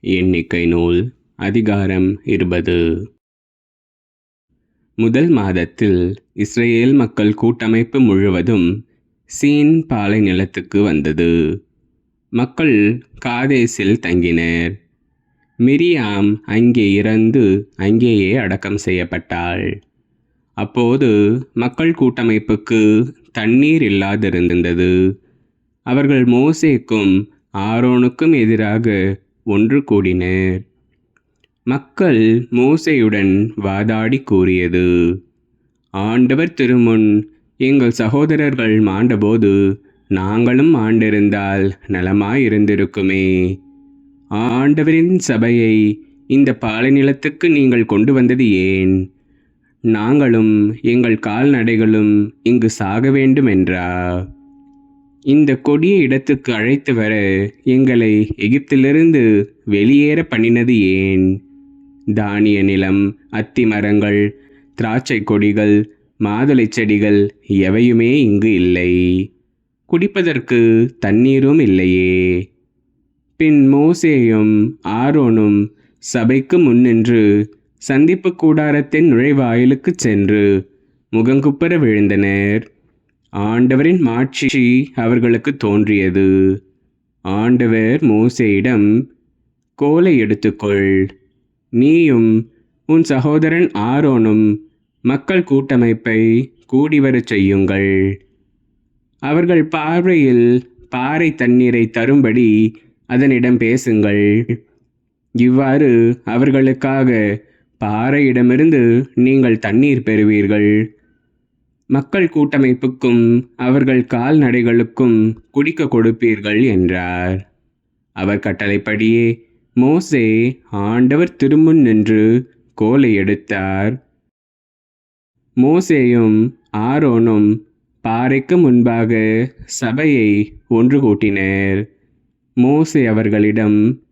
எண்ணிக்கை நூல் அதிகாரம் இருபது. முதல் மாதத்தில் இஸ்ரேல் மக்கள் கூட்டமைப்பு முழுவதும் சீன் பாலை நிலத்துக்கு வந்தது. மக்கள் காதேசில் தங்கினர். மிரியாம் அங்கே இறந்து அங்கேயே அடக்கம் செய்யப்பட்டாள். அப்போது மக்கள் கூட்டமைப்புக்கு தண்ணீர் இல்லாதிருந்தது. அவர்கள் மோசேக்கும் ஆரோனுக்கும் எதிராக ஒன்று கூடினர். மக்கள் மோசையுடன் வாதாடி கூறியது. ஆண்டவர் திருமுன் எங்கள் சகோதரர்கள் மாண்டபோது நாங்களும் ஆண்டிருந்தால் நலமாயிருந்திருக்குமே. ஆண்டவரின் சபையை இந்த பாலைநிலத்துக்கு நீங்கள் கொண்டு வந்தது ஏன்? நாங்களும் எங்கள் கால்நடைகளும் இங்கு சாக வேண்டும் என்றா இந்த கொடிய இடத்துக்கு அழைத்து வர எங்களை எகிப்திலிருந்து வெளியேற பண்ணினது ஏன்? தானிய நிலம் அத்தி மரங்கள் திராட்சை கொடிகள் மாதுளை செடிகள் எவையுமே இங்கு இல்லை. குடிப்பதற்கு தண்ணீரும் இல்லையே. பின் மோசேயும் ஆரோனும் சபைக்கு முன்னின்று சந்திப்பு கூடாரத்தின் நுழைவாயிலுக்கு சென்று முகங்குப்பர விழுந்தனர். ஆண்டவரின் மாட்சி அவர்களுக்கு தோன்றியது. ஆண்டவர் மோசேயிடம் கோலை எடுத்துக்கொள். நீயும் உன் சகோதரன் ஆரோனும் மக்கள் கூட்டமைப்பை கூடிவரச் செய்யுங்கள். அவர்கள் பார்வையில் பாறை தண்ணீரை தரும்படி அதனிடம் பேசுங்கள். இவ்வாறு அவர்களுக்காக பாறையிடமிருந்து நீங்கள் தண்ணீர் பெறுவீர்கள். மக்கள் கூட்டமைப்புக்கும் அவர்கள் கால்நடைகளுக்கும் குடிக்க கொடுப்பீர்கள் என்றார். அவர் கட்டளைப்படியே மோசே ஆண்டவர் திருமுன் நின்று கோலை எடுத்தார். மோசேயும் ஆரோனும் பாறைக்கு முன்பாக சபையை ஒன்று கூட்டினர். மோசே அவர்களிடம்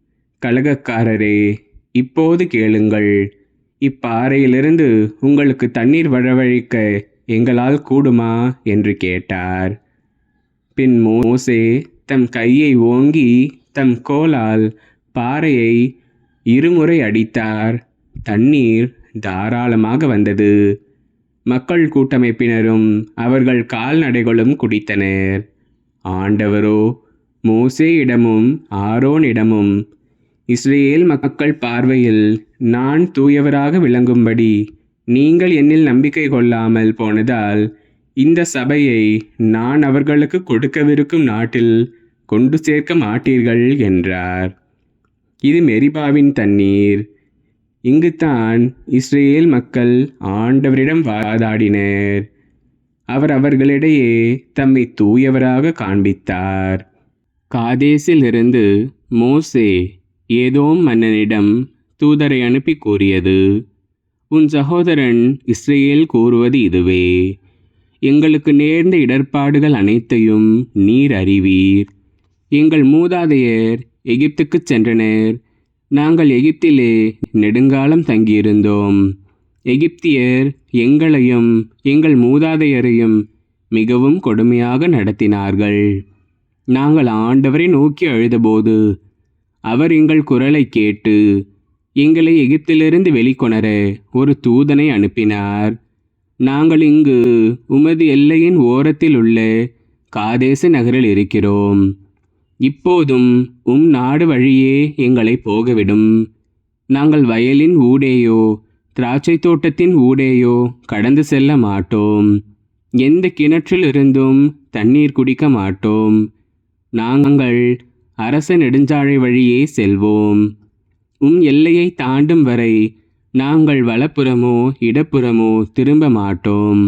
கலகக்காரரே இப்போது கேளுங்கள். இப்பாறையிலிருந்து உங்களுக்கு தண்ணீர் வரவழைக்க எங்களால் கூடுமா? என்று கேட்டார். பின் மோசே தம் கையை ஓங்கி தம் கோலால் பாறையை இருமுறை அடித்தார். தண்ணீர் தாராளமாக வந்தது. மக்கள் கூட்டமைப்பினரும் அவர்கள் கால்நடைகளும் குடித்தனர். ஆண்டவரோ மோசேயிடமும் ஆரோனிடமும் இஸ்ரேல் மக்கள் பார்வையில் நான் தூயவராக விளங்கும்படி நீங்கள் என்னில் நம்பிக்கை கொள்ளாமல் போனதால் இந்த சபையை நான் அவர்களுக்கு கொடுக்கவிருக்கும் நாட்டில் கொண்டு சேர்க்க மாட்டீர்கள் என்றார். இது மெரிபாவின் தண்ணீர். இங்குத்தான் இஸ்ரேல் மக்கள் ஆண்டவரிடம் வாதாடினர். அவர் அவர்களிடையே தம்மை தூயவராக காண்பித்தார். காதேசில் இருந்து மோசே ஏதோ மன்னனிடம் தூதரை அனுப்பி கூறியது உன் சகோதரன் இஸ்ரேல் கூறுவது இதுவே. எங்களுக்கு நேர்ந்த இடர்பாடுகள் அனைத்தையும் நீர் அறிவீர். எங்கள் மூதாதையர் எகிப்துக்குச் சென்றனர். நாங்கள் எகிப்திலே நெடுங்காலம் தங்கியிருந்தோம். எகிப்தியர் எங்களையும் எங்கள் மூதாதையரையும் மிகவும் கொடுமையாக நடத்தினார்கள். நாங்கள் ஆண்டவரை நோக்கி அழுதபோது அவர் எங்கள் குரலை கேட்டு எங்களை எகிப்திலிருந்து வெளிக்கொணர ஒரு தூதனை அனுப்பினார். நாங்கள் இங்கு உமது எல்லையின் ஓரத்தில் உள்ள காதேச நகரில் இருக்கிறோம். இப்போதும் உம் நாடு வழியே எங்களை போகவிடும். நாங்கள் வயலின் ஊடேயோ திராட்சை தோட்டத்தின் ஊடேயோ கடந்து செல்ல மாட்டோம். எந்த கிணற்றிலிருந்தும் தண்ணீர் குடிக்க மாட்டோம். நாங்கள் அரச நெடுஞ்சாலை வழியே செல்வோம். உம் எல்லையை தாண்டும் வரை நாங்கள் வலப்புறமோ இடப்புறமோ திரும்ப மாட்டோம்.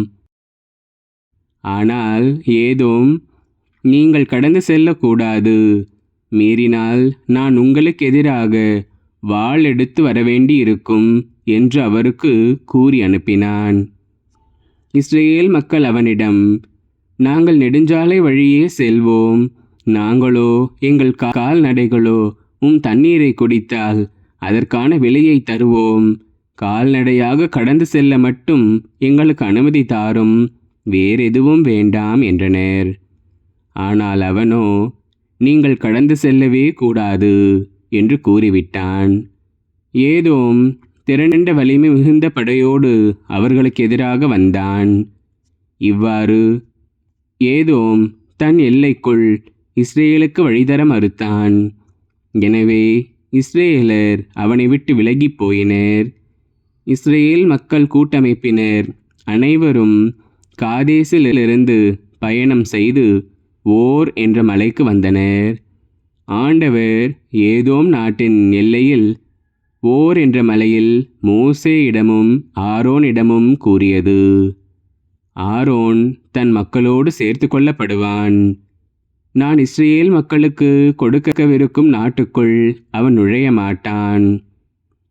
ஆனால் ஏதோம் நீங்கள் கடந்து செல்லக்கூடாது. மீறினால் நான் உங்களுக்கு எதிராக வாள் எடுத்து வரவேண்டி இருக்கும் என்று அவருக்கு கூறி அனுப்பினான். இஸ்ரேல் மக்கள் அவனிடம் நாங்கள் நெடுஞ்சாலை வழியே செல்வோம். நாங்களோ எங்கள் கால்நடைகளோ உம் தண்ணீரை குடித்தால் அதற்கான விலையை தருவோம். கால்நடையாக கடந்து செல்ல மட்டும் எங்களுக்கு அனுமதி தாரும். வேறெதுவும் வேண்டாம் என்றனர். ஆனால் அவனோ நீங்கள் கடந்து செல்லவே கூடாது என்று கூறிவிட்டான். ஏதோம் திரண்ட வலிமை மிகுந்த படையோடு அவர்களுக்கு எதிராக வந்தான். இவ்வாறு ஏதோம் தன் எல்லைக்குள் இஸ்ரேலுக்கு வழிதர மறுத்தான். எனவே இஸ்ரேலர் அவனை விட்டு விலகிப் போயினர். இஸ்ரேல் மக்கள் கூட்டமைப்பினர் அனைவரும் காதேசிலிருந்து பயணம் செய்து ஓர் என்ற மலைக்கு வந்தனர். ஆண்டவர் ஏதோம் நாட்டின் எல்லையில் ஓர் என்ற மலையில் மோசேயிடமும் ஆரோனிடமும் கூறியது. ஆரோன் தன் மக்களோடு சேர்த்து கொள்ளப்படுவான். நான் இஸ்ரேல் மக்களுக்கு கொடுக்கவிருக்கும் நாட்டுக்குள் அவன் நுழைய மாட்டான்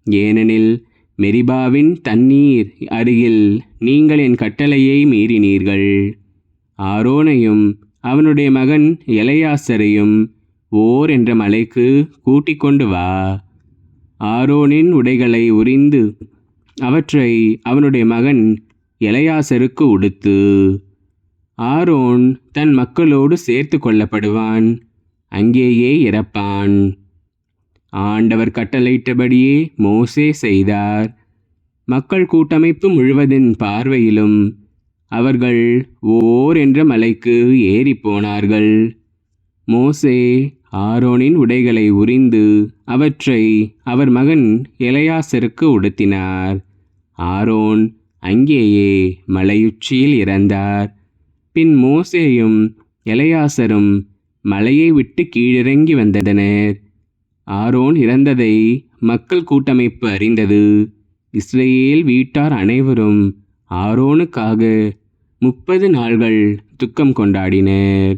ஏனெனில் மெரிபாவின் தண்ணீர் அருகில் நீங்கள் என் கட்டளையை மீறினீர்கள். ஆரோனையும் அவனுடைய மகன் எலையாசரையும் ஓர் என்ற மலைக்கு கூட்டிக் கொண்டு வா. ஆரோனின் உடைகளை உரிந்து அவற்றை அவனுடைய மகன் எலையாசருக்கு உடுத்து. ஆரோன் தன் மக்களோடு சேர்த்து கொள்ளப்படுவான். அங்கேயே இறப்பான். ஆண்டவர் கட்டளையிட்டபடியே மோசே செய்தார். மக்கள் கூட்டமைப்பு முழுவதின் பார்வையிலும் அவர்கள் ஓர் என்ற மலைக்கு ஏறி போனார்கள் மோசே ஆரோனின் உடைகளை உரிந்து அவற்றை அவர் மகன் இளையாசருக்கு உடுத்தினார். ஆரோன் அங்கேயே மலையுச்சியில் இறந்தார். பின் மோசேயும் எலையாசரும் மலையை விட்டு கீழிறங்கி வந்தனர். ஆரோன் இறந்ததை மக்கள் கூட்டமைப்பு அறிந்தது. இஸ்ரேல் வீட்டார் அனைவரும் ஆரோனுக்காக முப்பது நாள்கள் துக்கம் கொண்டாடினர்.